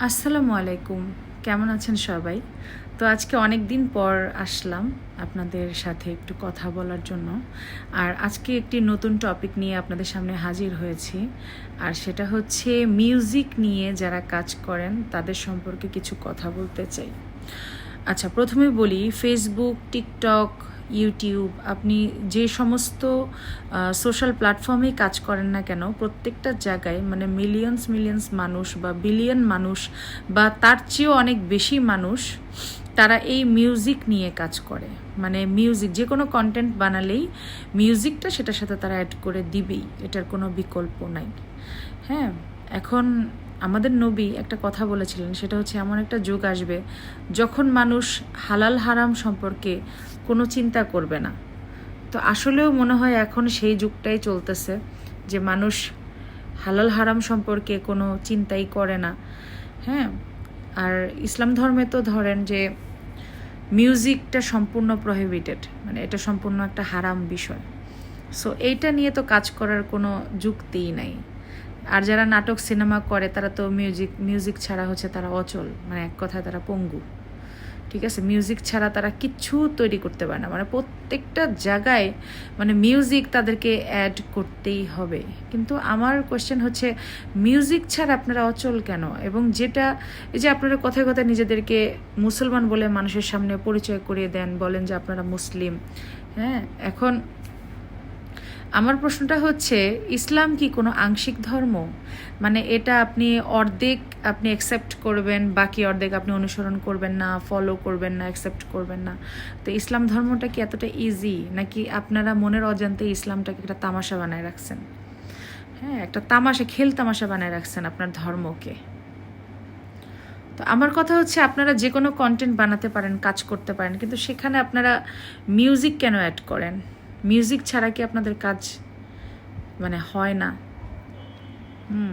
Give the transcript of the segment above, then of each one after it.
আসসালামু আলাইকুম। কেমন আছেন সবাই? তো আজকে অনেক দিন পর আসলাম আপনাদের সাথে একটু কথা বলার জন্য। আর আজকে একটি নতুন টপিক নিয়ে আপনাদের সামনে হাজির হয়েছি। আর সেটা হচ্ছে মিউজিক নিয়ে যারা কাজ করেন, তাদের সম্পর্কে কিছু কথা বলতে চাই। আচ্ছা প্রথমে বলি ফেসবুক টিকটক ইউটিউব আপনি যে সমস্ত সোশ্যাল প্ল্যাটফর্মেই কাজ করেন না কেন, প্রত্যেকটা জায়গায় মানে মিলিয়নস মিলিয়নস মানুষ বা বিলিয়ন মানুষ বা তার চেয়েও অনেক বেশি মানুষ, তারা এই মিউজিক নিয়ে কাজ করে। মানে মিউজিক যে কোনো কন্টেন্ট বানালেই মিউজিকটা সেটার সাথে তারা অ্যাড করে দিবেই, এটার কোনো বিকল্প নাই। হ্যাঁ এখন আমাদের নবী একটা কথা বলেছিলেন, সেটা হচ্ছে এমন একটা যুগ আসবে, যখন মানুষ হালাল হারাম সম্পর্কে কোনো চিন্তা করবে না। তো আসলেও মনে হয় এখন সেই যুগটাই চলতেছে যে মানুষ হালাল হারাম সম্পর্কে কোনো চিন্তাই করে না। হ্যাঁ আর ইসলাম ধর্মে তো ধরেন যে মিউজিকটা সম্পূর্ণ প্রহিবিটেড মানে এটা সম্পূর্ণ একটা হারাম বিষয়। সো এইটা নিয়ে তো কাজ করার কোনো যুক্তিই নাই। আর যারা নাটক, সিনেমা করে তারা তো মিউজিক মিউজিক ছাড়া হচ্ছে তারা অচল মানে এক কথায় তারা পঙ্গু। ঠিক আছে মিউজিক ছাড়া তারা কিচ্ছু তৈরি করতে পারে না। মানে প্রত্যেকটা জায়গায় মানে মিউজিক তাদেরকে অ্যাড করতেই হবে। কিন্তু আমার কোয়েশ্চেন হচ্ছে মিউজিক ছাড়া আপনারা অচল কেন? এবং যেটা, এই যে আপনারা কথায় কথায় নিজেদেরকে মুসলমান বলে মানুষের সামনে পরিচয় করিয়ে দেন, বলেন যে আপনারা মুসলিম হ্যাঁ? এখন আমার প্রশ্নটা হচ্ছে, ইসলাম কি কোনো আংশিক ধর্ম? মানে এটা আপনি অর্ধেক আপনি অ্যাকসেপ্ট করবেন, বাকি অর্ধেক আপনি অনুসরণ করবেন না ফলো করবেন না অ্যাকসেপ্ট করবেন না। তো ইসলাম ধর্মটা কি এতটা ইজি নাকি আপনারা মনের অজান্তে ইসলামটাকে একটা তামাশা বানায় রাখছেন? হ্যাঁ একটা তামাশা, খেল তামাশা বানায় রাখছেন আপনার ধর্মকে। তো আমার কথা হচ্ছে, আপনারা যে কোনো কন্টেন্ট বানাতে পারেন, কাজ করতে পারেন, কিন্তু সেখানে আপনারা মিউজিক কেন অ্যাড করেন? মিউজিক ছাড়া কি আপনাদের কাজ মানে হয় না? হুম।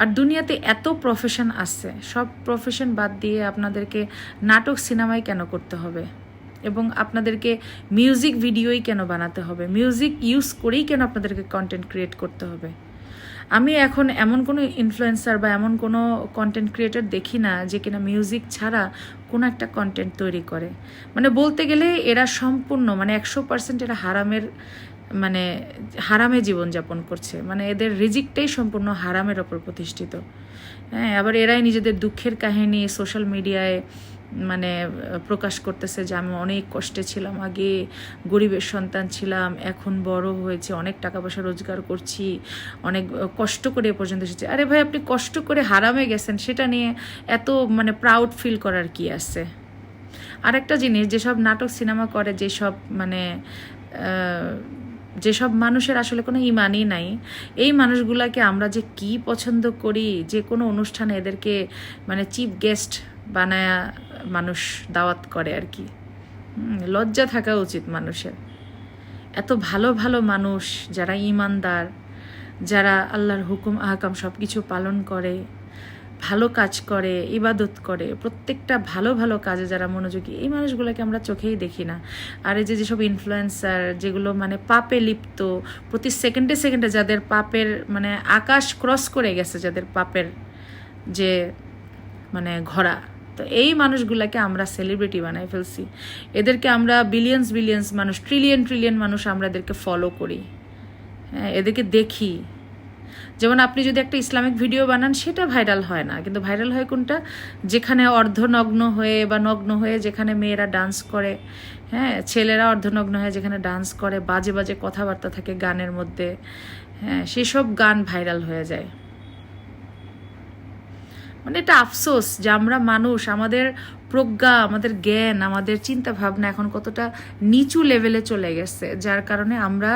আর দুনিয়াতে এত প্রফেশন আছে, সব প্রফেশন বাদ দিয়ে আপনাদেরকে নাটক সিনেমায় কেন করতে হবে? এবং আপনাদেরকে মিউজিক ভিডিওই কেন বানাতে হবে? মিউজিক ইউজ করেই কেন আপনাদেরকে কন্টেন্ট ক্রিয়েট করতে হবে? আমি এখন এমন কোনো ইনফ্লুয়েন্সার বা এমন কোনো কন্টেন্ট ক্রিয়েটর দেখি না যে কিনা মিউজিক ছাড়া কোনো একটা কন্টেন্ট তৈরি করে। মানে বলতে গেলে এরা সম্পূর্ণ মানে একশো পার্সেন্ট এরা হারামের মানে হারামে জীবনযাপন করছে। মানে এদের রিজিকটাই সম্পূর্ণ হারামের ওপর প্রতিষ্ঠিত। হ্যাঁ আবার এরাই নিজেদের দুঃখের কাহিনী সোশ্যাল মিডিয়ায় মানে প্রকাশ করতেছে যে আমি অনেক কষ্টে ছিলাম, আগে গরিবের সন্তান ছিলাম, এখন বড় হয়েছে, অনেক টাকা পয়সা রোজগার করছি, অনেক কষ্ট করে এ পর্যন্ত এসেছি। আরে ভাই, আপনি কষ্ট করে হারামে গেছেন, সেটা নিয়ে এত মানে প্রাউড ফিল করার কি আছে? আর একটা জিনিস, যেসব নাটক, সিনেমা করে, যেসব মানে যেসব মানুষের আসলে কোনো ইমানই নাই, এই মানুষগুলাকে আমরা যে কি পছন্দ করি, যে কোনো অনুষ্ঠানে এদেরকে মানে চিফ গেস্ট বানায়া মানুষ দাওয়াত করে আর কি। লজ্জা থাকা উচিত মানুষের। এত ভালো ভালো মানুষ যারা ইমানদার, যারা আল্লাহর হুকুম, আহকাম সব কিছু পালন করে, ভালো কাজ করে, ইবাদত করে, প্রত্যেকটা ভালো ভালো কাজে যারা মনোযোগী, এই মানুষগুলোকে আমরা চোখেই দেখি না। আর এই যে যেসব ইনফ্লুয়েন্সার যেগুলো মানে পাপে লিপ্ত, প্রতি সেকেন্ডে সেকেন্ডে যাদের পাপের মানে আকাশ ক্রস করে গেছে, যাদের পাপের যে মানে ঘোড়া তো এই মানুষগুলোকে আমরা সেলিব্রিটি বানাই ফেলছি। এদেরকে আমরা বিলিয়ন্স বিলিয়ন্স মানুষ ট্রিলিয়ন ট্রিলিয়ন মানুষ আমরা এদেরকে ফলো করি। হ্যাঁ এদেরকে দেখি। যেমন আপনি যদি একটা ইসলামিক ভিডিও বানান, সেটা ভাইরাল হয় না। কিন্তু ভাইরাল হয় কোনটা? যেখানে অর্ধনগ্ন হয়ে বা নগ্ন হয়ে যেখানে মেয়েরা ডান্স করে। হ্যাঁ ছেলেরা অর্ধনগ্ন হয়ে যেখানে ডান্স করে, বাজে বাজে কথাবার্তা থাকে গানের মধ্যে। হ্যাঁ সেসব গান ভাইরাল হয়ে যায়। মানে এটা আফসোস যে আমরা মানুষ আমাদের প্রজ্ঞা, আমাদের জ্ঞান, আমাদের চিন্তা ভাবনা এখন কতটা নিচু লেভেলে চলে গেছে, যার কারণে আমরা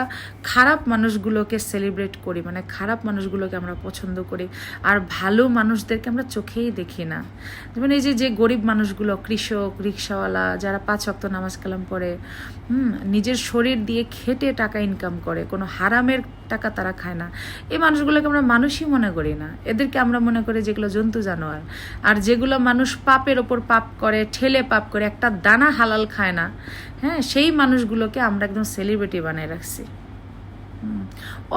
খারাপ মানুষগুলোকে সেলিব্রেট করি মানে খারাপ মানুষগুলোকে আমরা পছন্দ করি, আর ভালো মানুষদেরকে আমরা চোখেই দেখি না। যেমন এই যে যে গরিব মানুষগুলো, কৃষক, রিক্সাওয়ালা, যারা পাঁচ অক্ত নামাজ কালাম পড়ে, হুম, নিজের শরীর দিয়ে খেটে টাকা ইনকাম করে, কোনো হারামের টাকা তারা খায় না। এই মানুষগুলোকে আমরা মানুষই মনে করি না। এদেরকে আমরা মনে করি যেগুলো জন্তু জানোয়ার, আর যেগুলো মানুষ পাপের ওপর পাপ করে, ঠেলে পাপ করে, একটা দানা হালাল খায় না। হ্যাঁ সেই মানুষগুলোকে আমরা একদম সেলিব্রিটি বানিয়ে রাখছি।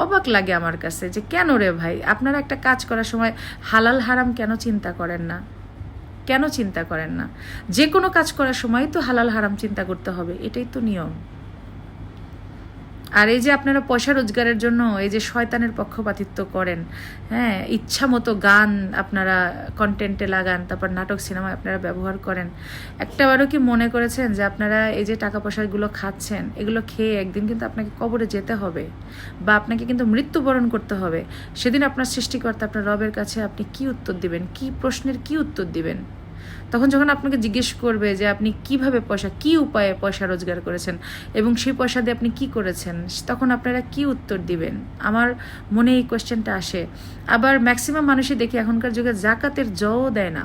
অবাক লাগে আমার কাছে যে কেন রে ভাই? আপনারা একটা কাজ করার সময় হালাল হারাম কেন চিন্তা করেন না? কেন চিন্তা করেন না? যে কোনো কাজ করার সময় তো হালাল হারাম চিন্তা করতে হবে, এটাই তো নিয়ম। আর এই যে আপনারা পয়সা রোজগারের জন্য এই যে শয়তানের পক্ষপাতিত্ব করেন হ্যাঁ ইচ্ছা মতো গান আপনারা কন্টেন্টে লাগান, তারপর নাটক, সিনেমায় আপনারা ব্যবহার করেন। একটাবারও কি মনে করেছেন যে আপনারা এই যে টাকা পয়সাগুলো খাচ্ছেন, এগুলো খেয়ে একদিন কিন্তু আপনাকে কবরে যেতে হবে বা আপনাকে কিন্তু মৃত্যুবরণ করতে হবে। সেদিন আপনার সৃষ্টিকর্তা আপনার রবের কাছে আপনি কি উত্তর দিবেন? কি প্রশ্নের কি উত্তর দিবেন? তখন যখন আপনাকে জিজ্ঞেস করবে যে আপনি কীভাবে পয়সা, কি উপায়ে পয়সা রোজগার করেছেন এবং সেই পয়সা দিয়ে আপনি কি করেছেন, তখন আপনারা কি উত্তর দিবেন? আমার মনে এই কোয়েশ্চেনটা আসে। আবার ম্যাক্সিমাম মানুষই দেখি এখনকার যুগে জাকাতের জও দেয় না।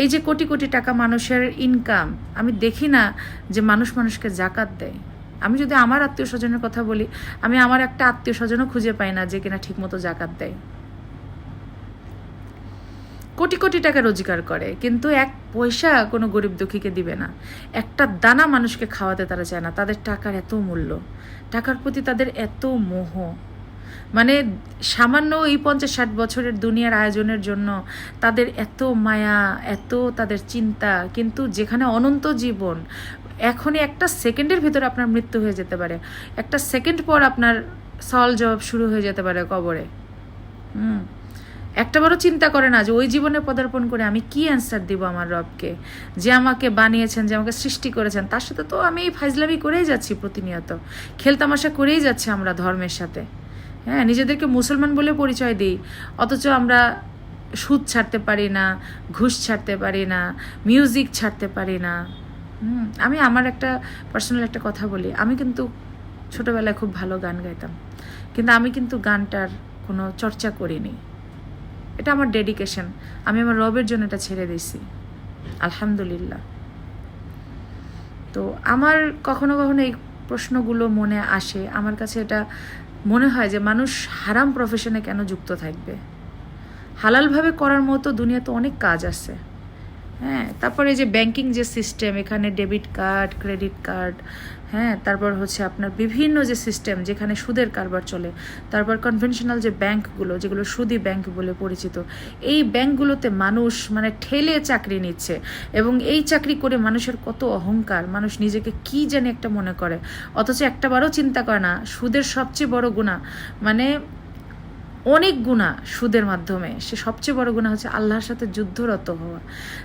এই যে কোটি কোটি টাকা মানুষের ইনকাম আমি দেখি না যে মানুষ মানুষকে জাকাত দেয়। আমি যদি আমার আত্মীয় স্বজনের কথা বলি, আমি আমার একটা আত্মীয় স্বজনও খুঁজে পাই না যে কিনা ঠিকমতো জাকাত দেয়। কোটি কোটি টাকা রোজগার করে, কিন্তু এক পয়সা কোনো গরিব দুঃখীকে দিবে না। একটা দানা মানুষকে খাওয়াতে তারা চায় না। তাদের টাকার এত মূল্য, টাকার প্রতি তাদের এত মোহ। মানে সামান্য এই পঞ্চাশ ষাট বছরের দুনিয়ার আয়োজনের জন্য তাদের এত মায়া, এত তাদের চিন্তা, কিন্তু যেখানে অনন্ত জীবন, এখনই একটা সেকেন্ডের ভিতরে আপনার মৃত্যু হয়ে যেতে পারে। একটা সেকেন্ড পর আপনার সল জবাব শুরু হয়ে যেতে পারে কবরে। হুম। একটা বড় চিন্তা করে না যে ওই জীবনে পদার্পণ করে আমি কি অ্যান্সার দিব আমার রবকে? যে আমাকে বানিয়েছেন, যে আমাকে সৃষ্টি করেছেন, তার সাথে তো আমি ফাইজলামি করেই যাচ্ছি প্রতিনিয়ত। খেলতামাশা করেই যাচ্ছি আমরা ধর্মের সাথে। হ্যাঁ নিজেদেরকে মুসলমান বলে পরিচয় দিই। অথচ আমরা সুদ ছাড়তে পারি না, ঘুষ ছাড়তে পারি না মিউজিক ছাড়তে পারি না। আমি আমার একটা পার্সোনাল একটা কথা বলি। আমি কিন্তু ছোটোবেলায় খুব ভালো গান গাইতাম। কিন্তু আমি কিন্তু গানটার কোনো চর্চা করিনি। এটা আমার ডেডিকেশন আমি আমার রবের জন্য এটা ছেড়ে দিয়েছি। আলহামদুলিল্লাহ। তো আমার কখনো কখনো এই প্রশ্নগুলো মনে আসে। আমার কাছে এটা মনে হয় যে মানুষ হারাম প্রফেশনে কেন যুক্ত থাকবে? হালালভাবে করার মতো দুনিয়াতে অনেক কাজ আছে। হ্যাঁ তারপরে যে ব্যাংকিং যে সিস্টেম এখানে ডেবিট কার্ড ক্রেডিট কার্ড হ্যাঁ তারপর হচ্ছে আপনার বিভিন্ন যে সিস্টেম যেখানে সুদের কারবার চলে, তারপর কনভেনশনাল যে ব্যাংকগুলো যেগুলো সুদি ব্যাংক বলে পরিচিত, এই ব্যাংকগুলোতে মানুষ মানে ঠেলে চাকরি নিচ্ছে এবং এই চাকরি করে মানুষের কত অহংকার, মানুষ নিজেকে কি জানি একটা মনে করে, অথচ একটাবারও চিন্তা করে না, সুদের সবচেয়ে বড় গুণা মানে অনেক গুণা সুদের মাধ্যমে। সে সবচেয়ে বড় গুণা হচ্ছে আল্লাহর সাথে যুদ্ধরত হওয়া।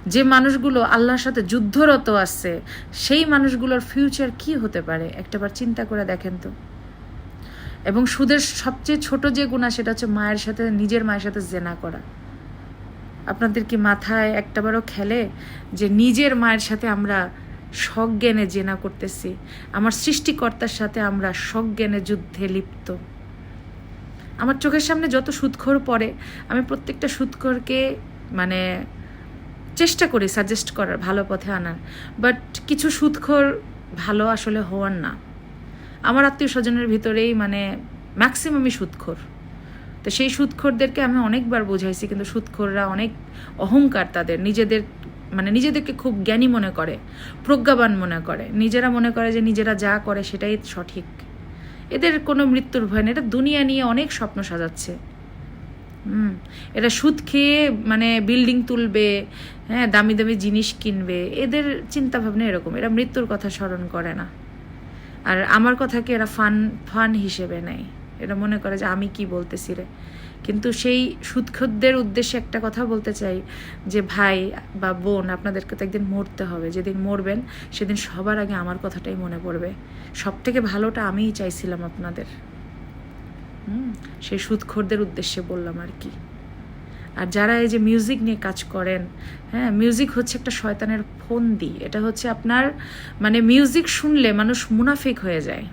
যে মানুষগুলো আল্লাহর সাথে যুদ্ধরত আছে, সেই মানুষগুলোর ফিউচার কি হতে পারে? একটাবার চিন্তা করে দেখেন তো। এবং সুদের সবচেয়ে ছোট যে গুণা, সেটা হচ্ছে মায়ের সাথে, নিজের মায়ের সাথে জেনা করা। আপনাদের কি মাথায় একটাবারও খেলে যে নিজের মায়ের সাথে আমরা সজ্ঞানে জেনা করতেছি? আমার সৃষ্টিকর্তার সাথে আমরা সজ্ঞানে যুদ্ধে লিপ্ত। আমার চোখের সামনে যত সুদখোর পড়ে, আমি প্রত্যেকটা সুদখোরকে মানে চেষ্টা করি সাজেস্ট করার, ভালো পথে আনার। বাট কিছু সুদখোর ভালো আসলে হওয়ার না। আমার আত্মীয় স্বজনের ভিতরেই মানে ম্যাক্সিমামই সুদখোর তো সেই সুদখোরদেরকে আমি অনেকবার বোঝাইছি, কিন্তু সুদখোররা অনেক অহংকার তাদের। নিজেদের মানে নিজেদেরকে খুব জ্ঞানী মনে করে, প্রজ্ঞাবান মনে করে। নিজেরা মনে করে যে নিজেরা যা করে সেটাই সঠিক। এদের কোনো মৃত্যুর ভয় নেই। এটা দুনিয়া নিয়ে অনেক স্বপ্ন সাজাচ্ছে। হুম, এরা সুদ খেয়ে মানে বিল্ডিং তুলবে হ্যাঁ দামি দামি জিনিস কিনবে। এদের চিন্তা ভাবনা এরকম, এরা মৃত্যুর কথা স্মরণ করে না। আর আমার কথাকে এরা ফান ফান হিসেবে নেয়। এরা মনে করে যে আমি কি বলতেছি রে। কিন্তু সেই সুদখদ্দের উদ্দেশ্যে একটা কথা বলতে চাই যে, ভাই বা বোন, আপনাদেরকে তো একদিন মরতে হবে। যেদিন মরবেন, সেদিন সবার আগে আমার কথাটাই মনে পড়বে। সব থেকে ভালোটা আমিই চাইছিলাম আপনাদের। হুম, সেই সুদখোরদের উদ্দেশ্যে বললাম আর কি। আর যারা এই যে মিউজিক নিয়ে কাজ করেন হ্যাঁ মিউজিক হচ্ছে একটা শয়তানের ফোন ফন্দি। এটা হচ্ছে আপনার মানে মিউজিক শুনলে মানুষ মুনাফিক হয়ে যায়।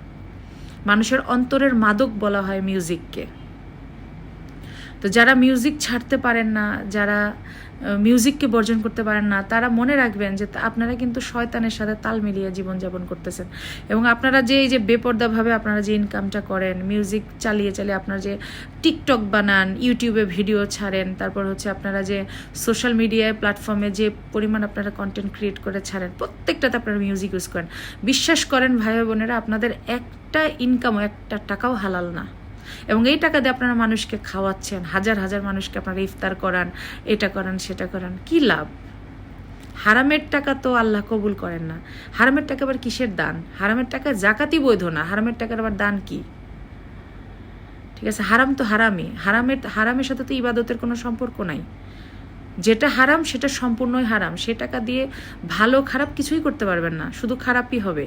মানুষের অন্তরের মাদক বলা হয় মিউজিককে তো যারা মিউজিক ছাড়তে পারেন না, যারা মিউজিককে বর্জন করতে পারেন না, তারা মনে রাখবেন যে আপনারা কিন্তু শয়তানের সাথে তাল মিলিয়ে জীবনযাপন করতেছেন। এবং আপনারা যে, এই যে বেপর্দাভাবে আপনারা যে ইনকামটা করেন মিউজিক চালিয়ে চালিয়ে আপনারা যে টিকটক বানান ইউটিউবে ভিডিও ছাড়েন, তারপর হচ্ছে আপনারা যে সোশ্যাল মিডিয়ায় প্ল্যাটফর্মে যে পরিমাণ আপনারা কন্টেন্ট ক্রিয়েট করে ছাড়েন, প্রত্যেকটাতে আপনারা মিউজিক ইউজ করেন। বিশ্বাস করেন ভাই বোনেরা, আপনাদের একটা ইনকামও একটা টাকাও হালাল না। এবং এই টাকা দিয়ে আপনারা মানুষকে খাওয়াচ্ছেন, হাজার হাজার মানুষকে আপনারা ইফতার করান, এটা করান, সেটা করান, কি লাভ? হারামের টাকা তো আল্লাহ কবুল করেন না। হারামের টাকা আবার কিসের দান? হারামের টাকা জাকাতি বৈধ না। হারামের টাকার আবার দান কি? ঠিক আছে, হারাম তো হারামই। হারামের হারামের সাথে তো ইবাদতের কোনো সম্পর্ক নাই। যেটা হারাম, সেটা সম্পূর্ণই হারাম। সে টাকা দিয়ে ভালো খারাপ কিছুই করতে পারবেন না। শুধু খারাপই হবে।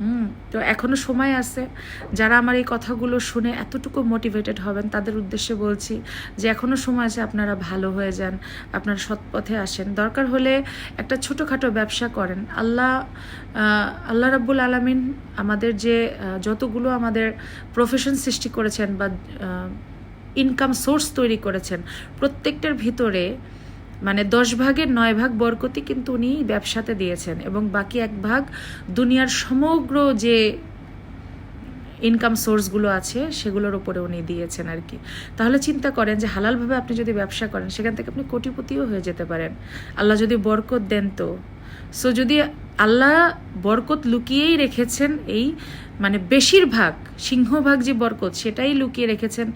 হুম, তো এখনও সময় আছে। যারা আমার এই কথাগুলো শুনে এতটুকু মোটিভেটেড হবেন, তাদের উদ্দেশ্যে বলছি যে এখনও সময় আছে আপনারা ভালো হয়ে যান, আপনারা সৎ পথে আসেন। দরকার হলে একটা ছোটোখাটো ব্যবসা করেন। আল্লাহ আল্লাহ রাব্বুল আলামিন আমাদের যে যতগুলো আমাদের প্রফেশন সৃষ্টি করেছেন বা ইনকাম সোর্স তৈরি করেছেন, প্রত্যেকটার ভিতরে মানে দশ ভাগের নয় ভাগ বরকতি কিন্তু উনি ব্যবসাতে দিয়েছেন এবং বাকি এক ভাগ দুনিয়ার সমগ্র যে ইনকাম সোর্সগুলো আছে সেগুলোর উপরে উনি দিয়েছেন আর কি। তাহলে চিন্তা করেন যে হালালভাবে আপনি যদি ব্যবসা করেন, সেখান থেকে আপনি কোটিপতিও হয়ে যেতে পারেন। আল্লাহ যদি বরকত দেন তো। সো যদি আল্লাহ বরকত লুকিয়েই রেখেছেন এই মানে বেশিরভাগ, সিংহভাগ যে বরকত, সেটাই লুকিয়ে রেখেছেন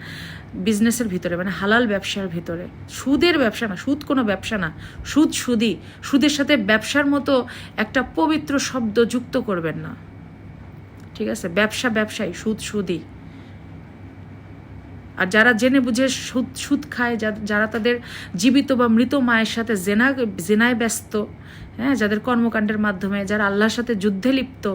বিজনেসের ভিতরে মানে হালাল ব্যবসার ভিতরে। সুদের ব্যবসা না, সুদ কোনো ব্যবসা না। সুদ সুদি সুদের সাথে ব্যবসার মতো একটা পবিত্র শব্দ যুক্ত করবেন না। ঠিক আছে? ব্যবসা ব্যবসায়ী, সুদ সুদি আর যারা জেনে বুঝে সুদ সুদ খায় যারা তাদের জীবিত বা মৃত মায়ের সাথে জেনা, জেনায় ব্যস্ত হ্যাঁ যাদের কর্মকাণ্ডের মাধ্যমে, যারা আল্লাহর সাথে যুদ্ধে লিপ্ত,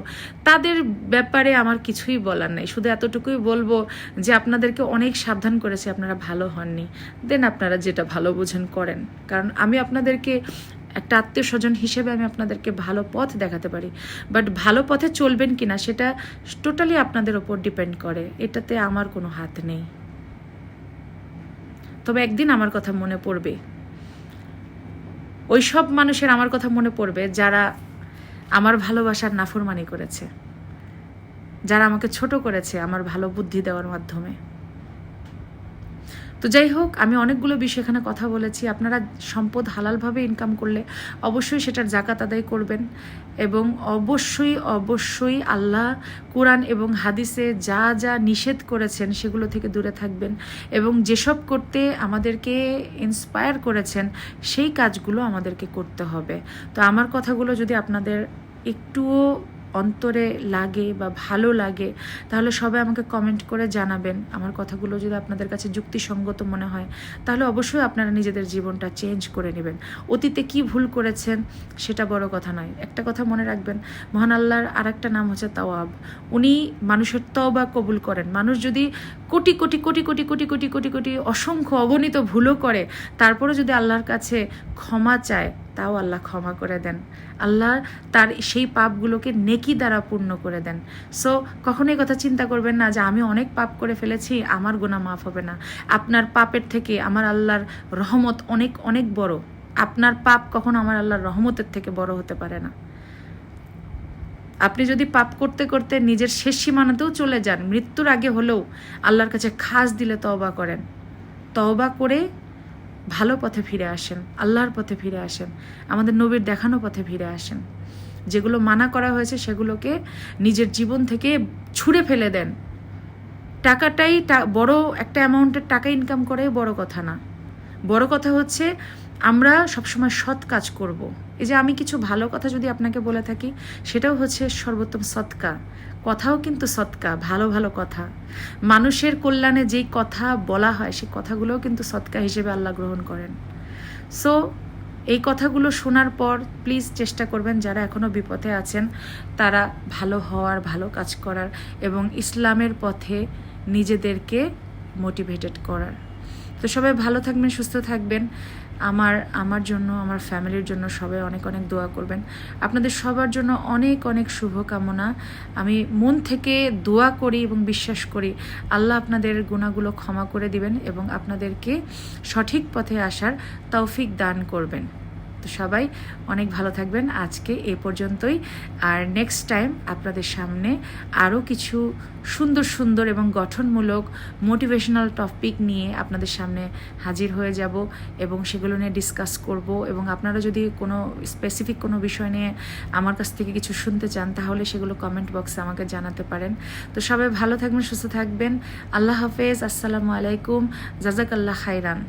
তাদের ব্যাপারে আমার কিছুই বলার নেই। শুধু এতটুকুই বলব যে আপনাদেরকে অনেক সাবধান করেছে, আপনারা ভালো হননি। দেন আপনারা যেটা ভালো বোঝেন করেন। কারণ আমি আপনাদেরকে, একটা আত্মীয় স্বজন হিসেবে আমি আপনাদেরকে ভালো পথ দেখাতে পারি। বাট ভালো পথে চলবেন কিনা, সেটা টোটালি আপনাদের ওপর ডিপেন্ড করে। এটাতে আমার কোনো হাত নেই। তবে একদিন আমার কথা মনে পড়বে। ওই সব মানুষের আমার কথা মনে পড়বে যারা আমার ভালোবাসার নাফরমানি করেছে, যারা আমাকে ছোট করেছে আমার ভালো বুদ্ধি দেওয়ার মাধ্যমে। তো যাই হোক, আমি অনেকগুলো বিষয় এখানে কথা বলেছি। আপনারা সম্পদ হালালভাবে ইনকাম করলে অবশ্যই সেটার জাকাত আদায় করবেন এবং অবশ্যই অবশ্যই আল্লাহ কোরআন এবং হাদিসে যা যা নিষেধ করেছেন সেগুলো থেকে দূরে থাকবেন এবং যেসব করতে আমাদেরকে ইন্সপায়ার করেছেন সেই কাজগুলো আমাদেরকে করতে হবে। তো আমার কথাগুলো যদি আপনাদের একটুও অন্তরে লাগে বা ভালো লাগে, তাহলে সবাই আমাকে কমেন্ট করে জানাবেন। আমার কথাগুলো যদি আপনাদের কাছে যুক্তিসঙ্গত মনে হয়, তাহলে অবশ্যই আপনারা নিজেদের জীবনটা চেঞ্জ করে নেবেন। অতীতে কি ভুল করেছেন, সেটা বড় কথা নয়। একটা কথা মনে রাখবেন, মহান আল্লাহর আর একটা নাম হচ্ছে তাওয়াব। উনি মানুষের তওবা কবুল করেন। মানুষ যদি কোটি কোটি কোটি কোটি কোটি কোটি কোটি কোটি অসংখ্য অগণিত ভুলও করে তারপরে যদি আল্লাহর কাছে ক্ষমা চায় তাও আল্লাহ ক্ষমা করে দেন। আল্লাহ তার সেই পাপগুলোকে নেকি দ্বারা পূর্ণ করে দেন। সো কখনোই কথা চিন্তা করবেন না যে আমি অনেক পাপ করে ফেলেছি, আমার গোনা মাফ হবে না। আপনার পাপের থেকে আমার আল্লাহর রহমত অনেক অনেক বড়। আপনার পাপ কখনো আমার আল্লাহর রহমতের থেকে বড় হতে পারে না। আপনি যদি পাপ করতে করতে নিজের শেষ সীমানাতেও চলে যান, মৃত্যুর আগে হলেও আল্লাহর কাছে খাস দিলে তওবা করেন। তওবা করে ভালো পথে ফিরে আসেন, আল্লাহর পথে ফিরে আসেন, আমাদের নবীর দেখানো পথে ফিরে আসেন। যেগুলো মানা করা হয়েছে সেগুলোকে নিজের জীবন থেকে ছুঁড়ে ফেলে দেন। টাকাটাই বড় একটা অ্যামাউন্টের টাকা ইনকাম করে বড় কথা না। বড় কথা হচ্ছে আমরা সবসময় সৎ কাজ করব। এই যে আমি কিছু ভালো কথা যদি আপনাকে বলে থাকি, সেটাও হচ্ছে সর্বোত্তম সৎকা। কথাও কিন্তু সৎকা, ভালো ভালো কথা। মানুষের কল্যাণে যেই কথা বলা হয়, সেই কথাগুলোও কিন্তু সৎকা হিসেবে আল্লাহ গ্রহণ করেন। সো এই কথাগুলো শোনার পর প্লিজ চেষ্টা করবেন যারা এখনও বিপথে আছেন, তারা ভালো হওয়ার, ভালো কাজ করার এবং ইসলামের পথে নিজেদেরকে মোটিভেটেড করার। তো সবাই ভালো থাকবেন, সুস্থ থাকবেন। আমার আমার জন্য, আমার ফ্যামিলির জন্য সবাই অনেক অনেক দোয়া করবেন। আপনাদের সবার জন্য অনেক অনেক শুভকামনা। আমি মন থেকে দোয়া করি এবং বিশ্বাস করি আল্লাহ আপনাদের গুণাগুলো ক্ষমা করে দিবেন এবং আপনাদেরকে সঠিক পথে আসার তৌফিক দান করবেন। তো সবাই অনেক ভালো থাকবেন আজকে এ পর্যন্তই। আর নেক্সট টাইম আপনাদের সামনে আরও কিছু সুন্দর সুন্দর এবং গঠনমূলক মোটিভেশনাল টপিক নিয়ে আপনাদের সামনে হাজির হয়ে যাব এবং সেগুলো নিয়ে ডিসকাস করব এবং আপনারা যদি কোনো স্পেসিফিক কোনো বিষয় নিয়ে আমার কাছ থেকে কিছু শুনতে চান, তাহলে সেগুলো কমেন্ট বক্সে আমাকে জানাতে পারেন। তো সবাই ভালো থাকবেন, সুস্থ থাকবেন। আল্লাহ হাফেজ, আসসালামু আলাইকুম। জাজাক আল্লাহ খাইরান